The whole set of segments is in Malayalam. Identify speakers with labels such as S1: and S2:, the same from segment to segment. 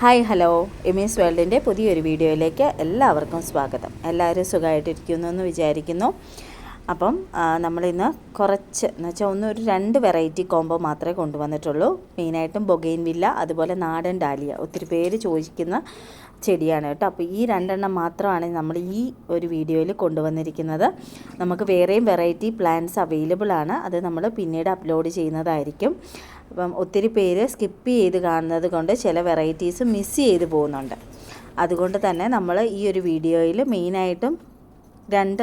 S1: Hi hello. എമീസ് വേൾഡിന്റെ പുതിയൊരു വീഡിയോയിലേക്ക് എല്ലാവർക്കും സ്വാഗതം. എല്ലാവരും സുഖമായിട്ടിരിക്കുന്നു എന്ന് വിചാരിക്കുന്നു. അപ്പം നമ്മളിന്ന് കുറച്ച് എന്ന് വെച്ചാൽ ഒന്ന് ഒരു രണ്ട് വെറൈറ്റി കോംബോ മാത്രമേ കൊണ്ടുവന്നിട്ടുള്ളൂ. മെയിനായിട്ടും ബൊഗെയിൻ വില്ല അതുപോലെ നാടൻ ഡാലിയ. ഒത്തിരി പേര് ചോദിക്കുന്ന ചെടിയാണ് കേട്ടോ. അപ്പോൾ ഈ രണ്ടെണ്ണം മാത്രമാണ് നമ്മൾ ഈ ഒരു വീഡിയോയിൽ കൊണ്ടുവന്നിരിക്കുന്നത്. നമുക്ക് വേറെയും വെറൈറ്റി പ്ലാന്റ്സ് അവൈലബിൾ ആണ്. അത് നമ്മൾ പിന്നീട് അപ്ലോഡ് ചെയ്യുന്നതായിരിക്കും. അപ്പം ഒത്തിരി പേര് സ്കിപ്പ് ചെയ്ത് കാണുന്നത് കൊണ്ട് ചില വെറൈറ്റീസ് മിസ് ചെയ്ത് പോകുന്നുണ്ട്. അതുകൊണ്ട് തന്നെ നമ്മൾ ഈ ഒരു വീഡിയോയിൽ മെയിനായിട്ടും രണ്ട്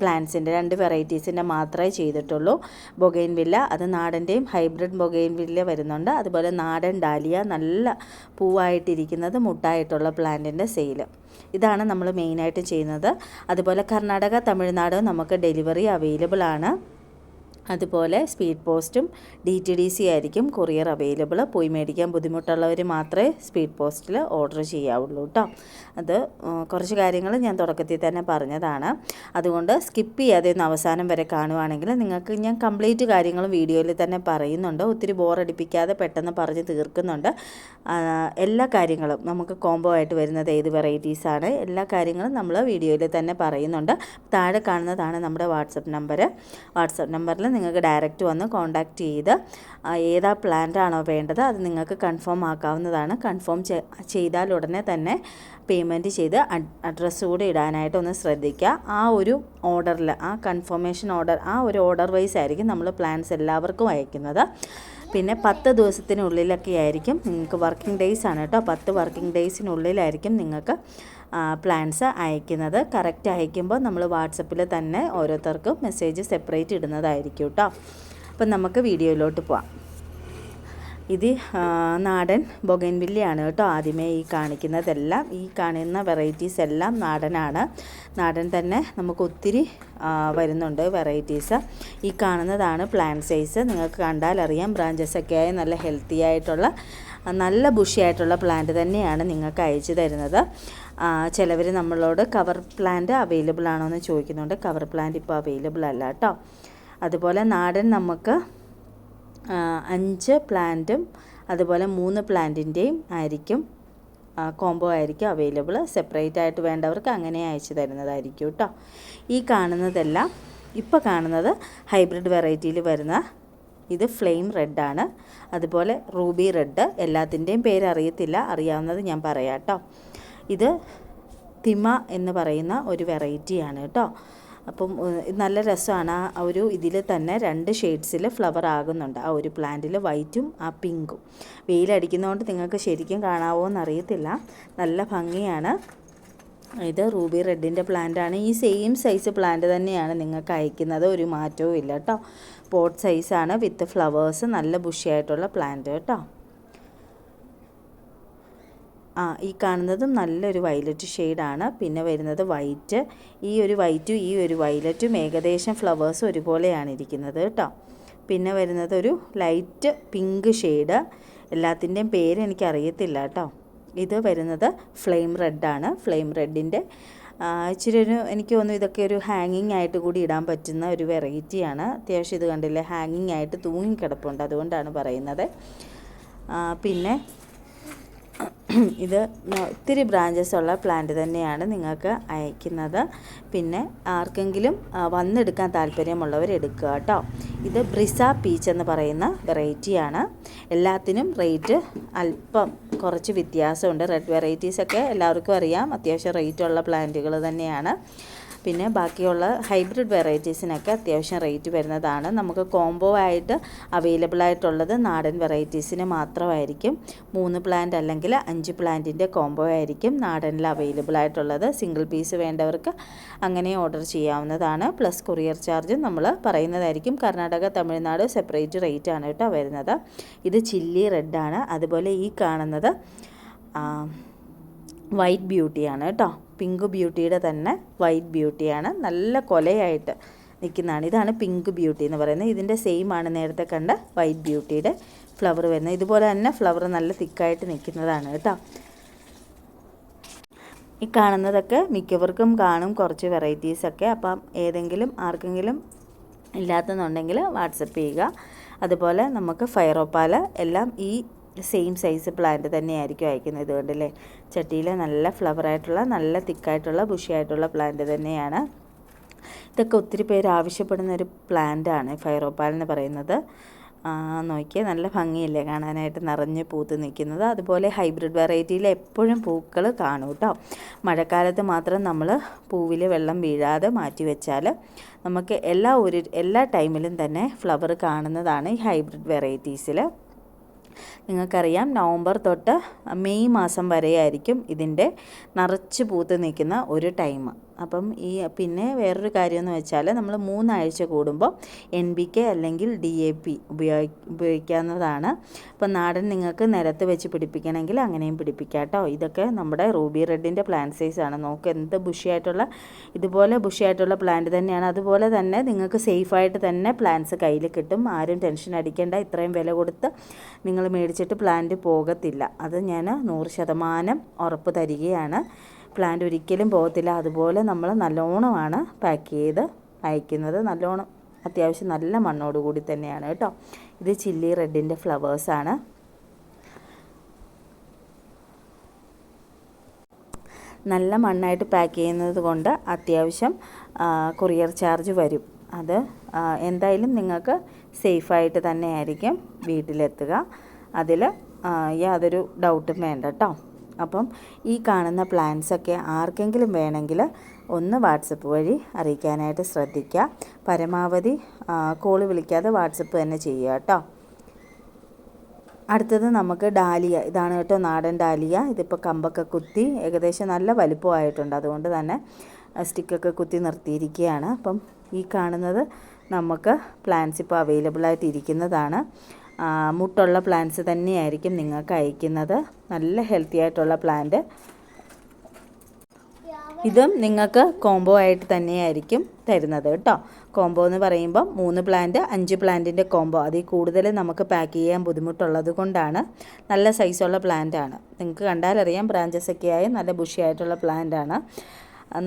S1: പ്ലാന്റ്സിന്റെ രണ്ട് വെറൈറ്റീസിന്റെ മാത്രമേ ചെയ്തിട്ടുള്ളൂ. ബൊഗൈൻ വില്ല അത് നാടന്റെയും ഹൈബ്രിഡ് ബൊഗൈൻ വില്ല വരുന്നുണ്ട്. അതുപോലെ നാടൻ ഡാലിയ നല്ല പൂവായിട്ടിരിക്കുന്നത് മുട്ടായിട്ടുള്ള പ്ലാന്റിന്റെ സെയിൽ ഇതാണ് നമ്മൾ മെയിനായിട്ട് ചെയ്യുന്നത്. അതുപോലെ കർണാടക തമിഴ്നാട് നമുക്ക് ഡെലിവറി അവൈലബിൾ ആണ്. അതുപോലെ സ്പീഡ് പോസ്റ്റും ഡി ടി ഡി സി ആയിരിക്കും കൊറിയർ അവൈലബിൾ പോയി മേടിക്കാൻ ബുദ്ധിമുട്ടുള്ളവർ മാത്രമേ സ്പീഡ് പോസ്റ്റിൽ ഓർഡർ ചെയ്യാവുള്ളൂ കേട്ടോ അത് കുറച്ച് കാര്യങ്ങൾ ഞാൻ തുടക്കത്തിൽ തന്നെ പറഞ്ഞതാണ്. അതുകൊണ്ട് സ്കിപ്പ് ചെയ്യാതെ ഒന്ന് അവസാനം വരെ കാണുവാണെങ്കിൽ നിങ്ങൾക്ക് ഞാൻ കംപ്ലീറ്റ് കാര്യങ്ങളും വീഡിയോയിൽ തന്നെ പറയുന്നുണ്ട്. ഒത്തിരി ബോറടിപ്പിക്കാതെ പെട്ടെന്ന് പറഞ്ഞ് തീർക്കുന്നുണ്ട്. എല്ലാ കാര്യങ്ങളും നമുക്ക് കോംബോ ആയിട്ട് വരുന്നത് ഏത് വെറൈറ്റീസാണ് എല്ലാ കാര്യങ്ങളും നമ്മൾ വീഡിയോയിൽ തന്നെ പറയുന്നുണ്ട്. താഴെ കാണുന്നതാണ് നമ്മുടെ വാട്സപ്പ് നമ്പർ വാട്സപ്പ് നമ്പറിൽ നിങ്ങൾക്ക് ഡയറക്റ്റ് വന്ന് കോൺടാക്റ്റ് ചെയ്ത് ഏതാ പ്ലാന്റ് ആണോ വേണ്ടത് അത് നിങ്ങൾക്ക് കൺഫേം ആക്കാവുന്നതാണ്. കൺഫേം ചെയ്താൽ ഉടനെ തന്നെ പേയ്മെന്റ് ചെയ്ത് അഡ്രസ്സ് കൂടെ ഇടാനായിട്ട് ഒന്ന് ശ്രദ്ധിക്കുക. ആ ഒരു ഓർഡറിൽ ആ കൺഫർമേഷൻ ഓർഡർ ആ ഒരു ഓർഡർ വൈസ് ആയിരിക്കും നമ്മൾ പ്ലാൻസ് എല്ലാവർക്കും അയക്കുന്നത്. പിന്നെ പത്ത് ദിവസത്തിനുള്ളിലൊക്കെ ആയിരിക്കും നിങ്ങൾക്ക് വർക്കിംഗ് ഡേയ്സ് ആണ് കേട്ടോ. പത്ത് വർക്കിംഗ് ഡേയ്സിനുള്ളിലായിരിക്കും നിങ്ങൾക്ക് പ്ലാൻസ് അയക്കുന്നത്. കറക്റ്റ് അയക്കുമ്പോൾ നമ്മൾ വാട്സപ്പിൽ തന്നെ ഓരോരുത്തർക്കും മെസ്സേജ് സെപ്പറേറ്റ് ഇടുന്നതായിരിക്കും കേട്ടോ അപ്പം നമുക്ക് വീഡിയോയിലോട്ട് പോവാം. ഇത് നാടൻ ബൊഗൻവില്ലയാണ് കേട്ടോ ആദ്യമേ ഈ കാണിക്കുന്നതെല്ലാം. ഈ കാണുന്ന വെറൈറ്റീസ് എല്ലാം നാടനാണ്. നാടൻ തന്നെ നമുക്ക് ഒത്തിരി വരുന്നുണ്ട് വെറൈറ്റീസ്. ഈ കാണുന്നതാണ് പ്ലാന്റ് സൈസ്. നിങ്ങൾക്ക് കണ്ടാൽ അറിയാം ബ്രാഞ്ചസ് ഒക്കെ ആയി നല്ല ഹെൽത്തി ആയിട്ടുള്ള നല്ല ബുഷിയായിട്ടുള്ള പ്ലാന്റ് തന്നെയാണ് നിങ്ങൾക്ക് അയച്ചു തരുന്നത്. ചിലവർ നമ്മളോട് കവർ പ്ലാന്റ് അവൈലബിൾ ആണോ എന്ന് ചോദിക്കുന്നുണ്ട്. കവർ പ്ലാന്റ് ഇപ്പോൾ അവൈലബിൾ അല്ല കേട്ടോ. അതുപോലെ നാടൻ നമുക്ക് അഞ്ച് പ്ലാന്റും അതുപോലെ മൂന്ന് പ്ലാന്റിന്റെയും ആയിരിക്കും കോംബോ ആയിരിക്കും അവൈലബിൾ സെപ്പറേറ്റ് ആയിട്ട് വേണ്ടവർക്ക് അങ്ങനെ അയച്ചു തരുന്നതായിരിക്കും കേട്ടോ ഈ കാണുന്നതെല്ലാം ഇപ്പോൾ കാണുന്നത് ഹൈബ്രിഡ് വെറൈറ്റിയിൽ വരുന്ന ഇത് ഫ്ലെയിം റെഡാണ് അതുപോലെ റൂബി റെഡ് എല്ലാത്തിന്റെയും പേര് അറിയത്തില്ല. അറിയാവുന്നത് ഞാൻ പറയാം കേട്ടോ ഇത് തിമ എന്ന് പറയുന്ന ഒരു വെറൈറ്റിയാണ് കേട്ടോ അപ്പം നല്ല രസമാണ്. ആ ഒരു ഇതിൽ തന്നെ രണ്ട് ഷെയ്ഡ്സിൽ ഫ്ലവർ ആകുന്നുണ്ട്. ആ ഒരു പ്ലാന്റിൽ വൈറ്റും ആ പിങ്കും. വെയിലടിക്കുന്നതുകൊണ്ട് നിങ്ങൾക്ക് ശരിക്കും കാണാവോ എന്നറിയത്തില്ല നല്ല ഭംഗിയാണ്. ഇത് റൂബി റെഡിന്റെ പ്ലാന്റാണ്. ഈ സെയിം സൈസ് പ്ലാന്റ് തന്നെയാണ് നിങ്ങൾക്ക് അയക്കുന്നത്. ഒരു മാറ്റവും ഇല്ല കേട്ടോ പോട്ട് സൈസാണ് വിത്ത് ഫ്ലവേഴ്സ്. നല്ല ബുഷിയായിട്ടുള്ള പ്ലാന്റ് കേട്ടോ. ആ ഈ കാണുന്നതും നല്ലൊരു വയലറ്റ് ഷെയ്ഡാണ് പിന്നെ വരുന്നത് വൈറ്റ് ഈ ഒരു വൈറ്റും ഈ ഒരു വയലറ്റും ഏകദേശം ഫ്ലവേഴ്സ് ഒരുപോലെയാണ് ഇരിക്കുന്നത് കേട്ടോ. പിന്നെ വരുന്നത് ഒരു ലൈറ്റ് പിങ്ക് ഷെയ്ഡ് എല്ലാത്തിന്റെയും പേര് എനിക്കറിയത്തില്ല കേട്ടോ. ഇത് വരുന്നത് ഫ്ലെയിം റെഡാണ് ഫ്ലെയിം റെഡിന്റെ ഇച്ചിരി ഒരു എനിക്ക് തോന്നുന്നു ഇതൊക്കെ ഒരു ഹാങ്ങിങ് ആയിട്ട് കൂടി ഇടാൻ പറ്റുന്ന ഒരു വെറൈറ്റിയാണ് അത്യാവശ്യം ഇത് കണ്ടില്ലേ ഹാങ്ങിങ് ആയിട്ട് തൂങ്ങിക്കിടപ്പുണ്ട് അതുകൊണ്ടാണ് പറയുന്നത്. പിന്നെ ഇത് ഒത്തിരി ബ്രാഞ്ചസ് ഉള്ള പ്ലാന്റ് തന്നെയാണ് നിങ്ങൾക്ക് അയക്കുന്നത്. പിന്നെ ആർക്കെങ്കിലും വന്നെടുക്കാൻ താല്പര്യമുള്ളവർ എടുക്കുക കേട്ടോ ഇത് ബ്രിസ പീച്ച് എന്ന് പറയുന്ന വെറൈറ്റിയാണ് എല്ലാത്തിനും റേറ്റ് അല്പം കുറച്ച് വ്യത്യാസമുണ്ട്. റെഡ് വെറൈറ്റീസൊക്കെ എല്ലാവർക്കും അറിയാം. അത്യാവശ്യം റേറ്റുള്ള പ്ലാന്റുകൾ തന്നെയാണ്. പിന്നെ ബാക്കിയുള്ള ഹൈബ്രിഡ് വെറൈറ്റീസിനൊക്കെ അത്യാവശ്യം റേറ്റ് വരുന്നതാണ്. നമുക്ക് കോംബോ ആയിട്ട് അവൈലബിൾ ആയിട്ടുള്ളത് നാടൻ വെറൈറ്റീസിന് മാത്രമായിരിക്കും. മൂന്ന് പ്ലാന്റ് അല്ലെങ്കിൽ അഞ്ച് പ്ലാന്റിന്റെ കോംബോ ആയിരിക്കും നാടനിൽ അവൈലബിൾ ആയിട്ടുള്ളത്. സിംഗിൾ പീസ് വേണ്ടവർക്ക് അങ്ങനെ ഓർഡർ ചെയ്യാവുന്നതാണ്. പ്ലസ് കൊറിയർ ചാർജും നമ്മൾ പറയുന്നതായിരിക്കും. കർണാടക തമിഴ്നാട് സെപ്പറേറ്റ് റേറ്റ് ആണ് കേട്ടോ വരുന്നത്. ഇത് ചില്ലി റെഡാണ് അതുപോലെ ഈ കാണുന്നത് വൈറ്റ് ബ്യൂട്ടിയാണ് കേട്ടോ. പിങ്ക് ബ്യൂട്ടിയുടെ തന്നെ വൈറ്റ് ബ്യൂട്ടിയാണ്. നല്ല കൊലയായിട്ട് നിൽക്കുന്നതാണ്. ഇതാണ് പിങ്ക് ബ്യൂട്ടി എന്ന് പറയുന്നത്. ഇതിന്റെ സെയിം ആണ് നേരത്തെ കണ്ട വൈറ്റ് ബ്യൂട്ടിയുടെ ഫ്ലവർ വരുന്നത്. ഇതുപോലെ തന്നെ ഫ്ലവർ നല്ല തിക്കായിട്ട് നിൽക്കുന്നതാണ് കേട്ടോ. ഈ കാണുന്നതൊക്കെ മിക്കവർക്കും കാണും കുറച്ച് വെറൈറ്റീസൊക്കെ അപ്പം ഏതെങ്കിലും ആർക്കെങ്കിലും ഇല്ലാത്തെന്നുണ്ടെങ്കിൽ വാട്സപ്പ് ചെയ്യുക. അതുപോലെ നമുക്ക് ഫയറോപ്പാൽ എല്ലാം ഈ സെയിം സൈസ് പ്ലാന്റ് തന്നെയായിരിക്കും അയക്കുന്നത് ഇതുകൊണ്ടല്ലേ കണ്ടില്ലേ? ചട്ടിയിൽ നല്ല ഫ്ലവറായിട്ടുള്ള നല്ല തിക്കായിട്ടുള്ള ബുഷിയായിട്ടുള്ള പ്ലാന്റ് തന്നെയാണ്. ഇതൊക്കെ ഒത്തിരി പേര് ആവശ്യപ്പെടുന്ന ഒരു പ്ലാന്റാണ് ഫൈറോപ്പാൽ എന്ന് പറയുന്നത്. നോക്കിയാൽ നല്ല ഭംഗിയല്ലേ കാണാനായിട്ട് നിറഞ്ഞ് പൂത്ത് നിൽക്കുന്നത്. അതുപോലെ ഹൈബ്രിഡ് വെറൈറ്റിയിൽ എപ്പോഴും പൂക്കൾ കാണും കേട്ടോ മഴക്കാലത്ത് മാത്രം നമ്മൾ പൂവിൽ വെള്ളം വീഴാതെ മാറ്റി വെച്ചാൽ നമുക്ക് എല്ലാ ഒരു എല്ലാ ടൈമിലും തന്നെ ഫ്ലവർ കാണുന്നതാണ് ഈ ഹൈബ്രിഡ് വെറൈറ്റീസിൽ നിങ്ങൾക്കറിയാം നവംബർ തൊട്ട് മെയ് മാസം വരെയായിരിക്കും ഇതിന്റെ നിറച്ച് പൂത്ത് നിൽക്കുന്ന ഒരു ടൈം. അപ്പം ഈ പിന്നെ വേറൊരു കാര്യമെന്ന് വെച്ചാൽ നമ്മൾ മൂന്നാഴ്ച കൂടുമ്പോൾ എൻ ബി കെ അല്ലെങ്കിൽ ഡി എ പി ഉപയോഗി ഉപയോഗിക്കാവുന്നതാണ്. അപ്പം നാടൻ നിങ്ങൾക്ക് നിരത്ത് വെച്ച് പിടിപ്പിക്കണമെങ്കിൽ അങ്ങനെയും പിടിപ്പിക്കാം കേട്ടോ ഇതൊക്കെ നമ്മുടെ റൂബി റെഡിന്റെ പ്ലാന്റ് ആണ്. നോക്ക് എന്ത് ബുഷിയായിട്ടുള്ള ഇതുപോലെ ബുഷിയായിട്ടുള്ള പ്ലാന്റ് തന്നെയാണ്. അതുപോലെ തന്നെ നിങ്ങൾക്ക് സേഫായിട്ട് തന്നെ പ്ലാന്റ്സ് കയ്യിൽ കിട്ടും. ആരും ടെൻഷൻ അടിക്കേണ്ട. ഇത്രയും വില കൊടുത്ത് നിങ്ങൾ മേടിച്ചിട്ട് പ്ലാന്റ് പോകത്തില്ല. അത് ഞാൻ നൂറ് ശതമാനം ഉറപ്പ് തരികയാണ്. പ്ലാന്റ് ഒരിക്കലും പോകത്തില്ല. അതുപോലെ നമ്മൾ നല്ലോണമാണ് പാക്ക് ചെയ്ത് അയക്കുന്നത്. നല്ലോണം അത്യാവശ്യം നല്ല മണ്ണോട് കൂടി തന്നെയാണ് കേട്ടോ. ഇത് ചില്ലി റെഡിന്റെ ഫ്ലവേഴ്സാണ് നല്ല മണ്ണായിട്ട് പാക്ക് ചെയ്യുന്നത് കൊണ്ട് അത്യാവശ്യം കൊറിയർ ചാർജ് വരും. അത് എന്തായാലും നിങ്ങൾക്ക് സേഫായിട്ട് തന്നെയായിരിക്കും വീട്ടിലെത്തുക. അതിൽ യാതൊരു ഡൗട്ടും വേണ്ട കേട്ടോ. അപ്പം ഈ കാണുന്ന പ്ലാൻസൊക്കെ ആർക്കെങ്കിലും വേണമെങ്കിൽ ഒന്ന് വാട്സപ്പ് വഴി അറിയിക്കാനായിട്ട് ശ്രദ്ധിക്കുക. പരമാവധി കോൾ വിളിക്കാതെ വാട്സപ്പ് തന്നെ ചെയ്യുക കേട്ടോ. അടുത്തത് നമുക്ക് ഡാലിയ. ഇതാണ് കേട്ടോ നാടൻ ഡാലിയ. ഇതിപ്പോൾ കമ്പൊക്കെ കുത്തി ഏകദേശം നല്ല വലുപ്പമായിട്ടുണ്ട് അതുകൊണ്ട് തന്നെ സ്റ്റിക്കൊക്കെ കുത്തി നിർത്തിയിരിക്കുകയാണ്. അപ്പം ഈ കാണുന്നത് നമുക്ക് പ്ലാൻസ് ഇപ്പോൾ അവൈലബിൾ ആയിട്ട് ഇരിക്കുന്നതാണ്. മുട്ടുള്ള പ്ലാന്റ്സ് തന്നെയായിരിക്കും നിങ്ങൾക്ക് അയക്കുന്നത്. നല്ല ഹെൽത്തി ആയിട്ടുള്ള പ്ലാന്റ് ഇതും നിങ്ങൾക്ക് കോംബോ ആയിട്ട് തന്നെയായിരിക്കും തരുന്നത് കേട്ടോ. കോംബോ എന്ന് പറയുമ്പോൾ മൂന്ന് പ്ലാന്റ് അഞ്ച് പ്ലാന്റിന്റെ കോംബോ അതിൽ കൂടുതൽ നമുക്ക് പാക്ക് ചെയ്യാൻ ബുദ്ധിമുട്ടുള്ളത് കൊണ്ടാണ്. നല്ല സൈസുള്ള പ്ലാന്റ് ആണ്. നിങ്ങൾക്ക് കണ്ടാലറിയാം ബ്രാഞ്ചസ് ഒക്കെ ആയി നല്ല ബുഷി ആയിട്ടുള്ള പ്ലാന്റ് ആണ്.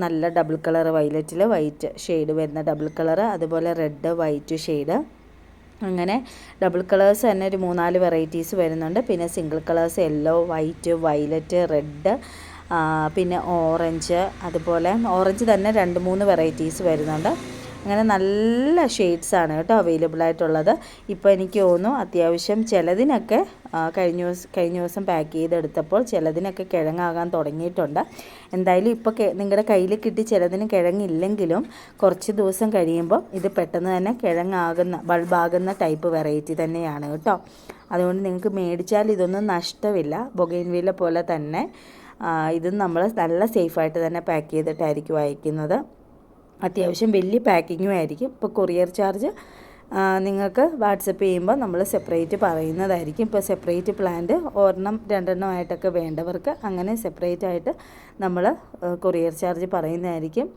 S1: നല്ല ഡബിൾ കളർ വൈലറ്റിൽ വൈറ്റ് ഷെയ്ഡ് വരുന്ന ഡബിൾ കളർ അതുപോലെ റെഡ് വൈറ്റ് ഷെയ്ഡ് അങ്ങനെ ഡബിൾ കളേഴ്സ് തന്നെ ഒരു മൂന്നാൽ വെറൈറ്റീസ് വരുന്നുണ്ട്. പിന്നെ single colours yellow white violet red പിന്നെ ഓറഞ്ച് അതുപോലെ ഓറഞ്ച് തന്നെ രണ്ട് മൂന്ന് വെറൈറ്റീസ് വരുന്നുണ്ട്. അങ്ങനെ നല്ല ഷെയ്ഡ്സാണ് കേട്ടോ അവൈലബിൾ ആയിട്ടുള്ളത്. ഇപ്പോൾ എനിക്ക് തോന്നുന്നു അത്യാവശ്യം ചിലതിനൊക്കെ കഴിഞ്ഞ ദിവസം കഴിഞ്ഞ ദിവസം പാക്ക് ചെയ്തെടുത്തപ്പോൾ ചിലതിനൊക്കെ കിഴങ്ങാകാൻ തുടങ്ങിയിട്ടുണ്ട്. എന്തായാലും ഇപ്പോൾ നിങ്ങളുടെ കയ്യിൽ കിട്ടി ചിലതിന് കിഴങ്ങില്ലെങ്കിലും കുറച്ച് ദിവസം കഴിയുമ്പോൾ ഇത് പെട്ടെന്ന് തന്നെ കിഴങ്ങാകുന്ന ബൾബാകുന്ന ടൈപ്പ് വെറൈറ്റി തന്നെയാണ് കേട്ടോ. അതുകൊണ്ട് നിങ്ങൾക്ക് മേടിച്ചാൽ ഇതൊന്നും നഷ്ടമില്ല. ബൊഗൈൻവില്ല പോലെ തന്നെ ഇതും നമ്മൾ നല്ല സേഫായിട്ട് തന്നെ പാക്ക് ചെയ്തിട്ടായിരിക്കും അയക്കുന്നത് അത്യാവശ്യം വലിയ പാക്കിങ്ങും ആയിരിക്കും. ഇപ്പോൾ കൊറിയർ ചാർജ് നിങ്ങൾക്ക് വാട്സപ്പ് ചെയ്യുമ്പോൾ നമ്മൾ സെപ്പറേറ്റ് പറയുന്നതായിരിക്കും. ഇപ്പോൾ സെപ്പറേറ്റ് പ്ലാന്റ് ഒരെണ്ണം രണ്ടെണ്ണം ആയിട്ടൊക്കെ വേണ്ടവർക്ക് അങ്ങനെ സെപ്പറേറ്റ് ആയിട്ട് നമ്മൾ കൊറിയർ ചാർജ് പറയുന്നതായിരിക്കും.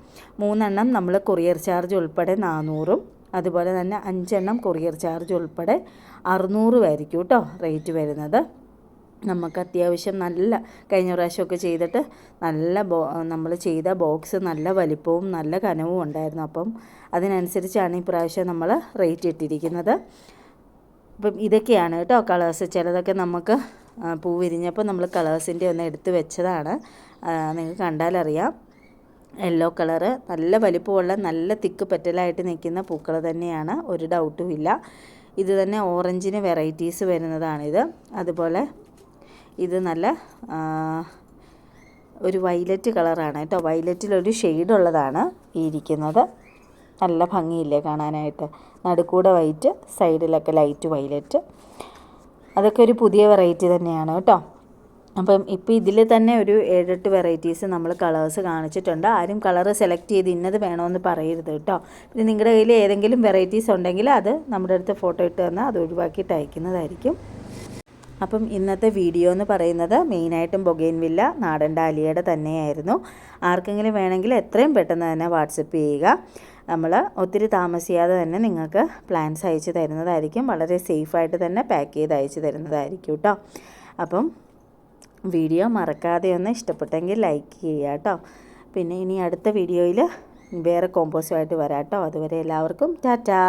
S1: മൂന്നെണ്ണം നമ്മൾ കൊറിയർ ചാർജ് ഉൾപ്പെടെ നാനൂറും അതുപോലെ തന്നെ അഞ്ചെണ്ണം കൊറിയർ ചാർജ് ഉൾപ്പെടെ അറുന്നൂറുമായിരിക്കും കേട്ടോ റേറ്റ് വരുന്നത്. നമുക്ക് അത്യാവശ്യം നല്ല കഴിഞ്ഞ പ്രാവശ്യമൊക്കെ ചെയ്തിട്ട് നല്ല ബോ നമ്മൾ ചെയ്ത ബോക്സ് നല്ല വലിപ്പവും നല്ല കനവും ഉണ്ടായിരുന്നു. അപ്പം അതിനനുസരിച്ചാണ് ഈ പ്രാവശ്യം നമ്മൾ റേറ്റ് ഇട്ടിരിക്കുന്നത്. അപ്പം ഇതൊക്കെയാണ് കേട്ടോ കളേഴ്സ്. ചിലതൊക്കെ നമുക്ക് പൂ വിരിഞ്ഞപ്പോൾ നമ്മൾ കളേഴ്സിന്റെ ഒന്ന് എടുത്ത് വെച്ചതാണ്. നിങ്ങൾക്ക് കണ്ടാലറിയാം. യെല്ലോ കളറ് നല്ല വലിപ്പമുള്ള നല്ല തിക്ക് പെറ്റലായിട്ട് നിൽക്കുന്ന പൂക്കൾ തന്നെയാണ്. ഒരു ഡൗട്ടും ഇല്ല. ഇത് തന്നെ ഓറഞ്ചിന് വെറൈറ്റീസ് വരുന്നതാണിത്. അതുപോലെ ഇത് നല്ല ഒരു വൈലറ്റ് കളറാണ്. കേട്ടോ വൈലറ്റിലൊരു ഷെയ്ഡുള്ളതാണ് ഈ ഇരിക്കുന്നത്. നല്ല ഭംഗിയില്ലേ കാണാനായിട്ട്. നടുക്കൂടെ വൈറ്റ് സൈഡിലൊക്കെ ലൈറ്റ് വൈലറ്റ്. അതൊക്കെ ഒരു പുതിയ വെറൈറ്റി തന്നെയാണ് കേട്ടോ. അപ്പം ഇപ്പോൾ ഇതിൽ തന്നെ ഒരു ഏഴെട്ട് വെറൈറ്റീസ് നമ്മൾ കളേഴ്സ് കാണിച്ചിട്ടുണ്ട്. ആരും കളർ സെലക്ട് ചെയ്ത് ഇന്നത് വേണമെന്ന് പറയരുത് കേട്ടോ. പിന്നെ നിങ്ങളുടെ കയ്യിൽ ഏതെങ്കിലും വെറൈറ്റീസ് ഉണ്ടെങ്കിൽ അത് നമ്മുടെ അടുത്ത് ഫോട്ടോ ഇട്ട് തന്നാൽ അത് ഒഴിവാക്കിയിട്ട് അയക്കുന്നതായിരിക്കും. അപ്പം ഇന്നത്തെ വീഡിയോ എന്ന് പറയുന്നത് മെയിനായിട്ടും വില്ല നാടൻ ഡാലിയയുടെ തന്നെയായിരുന്നു. ആർക്കെങ്കിലും വേണമെങ്കിൽ എത്രയും പെട്ടെന്ന് തന്നെ വാട്സപ്പ് ചെയ്യുക. നമ്മൾ ഒത്തിരി താമസിയാതെ തന്നെ നിങ്ങൾക്ക് പ്ലാൻസ് അയച്ചു തരുന്നതായിരിക്കും. വളരെ സേഫായിട്ട് തന്നെ പാക്ക് ചെയ്ത് അയച്ചു തരുന്നതായിരിക്കും കേട്ടോ. അപ്പം വീഡിയോ മറക്കാതെ ഒന്ന് ഇഷ്ടപ്പെട്ടെങ്കിൽ ലൈക്ക് ചെയ്യുക കേട്ടോ. പിന്നെ ഇനി അടുത്ത വീഡിയോയിൽ വേറെ കോമ്പോസുമായിട്ട് വരാം കേട്ടോ. അതുവരെ എല്ലാവർക്കും ടാറ്റാ.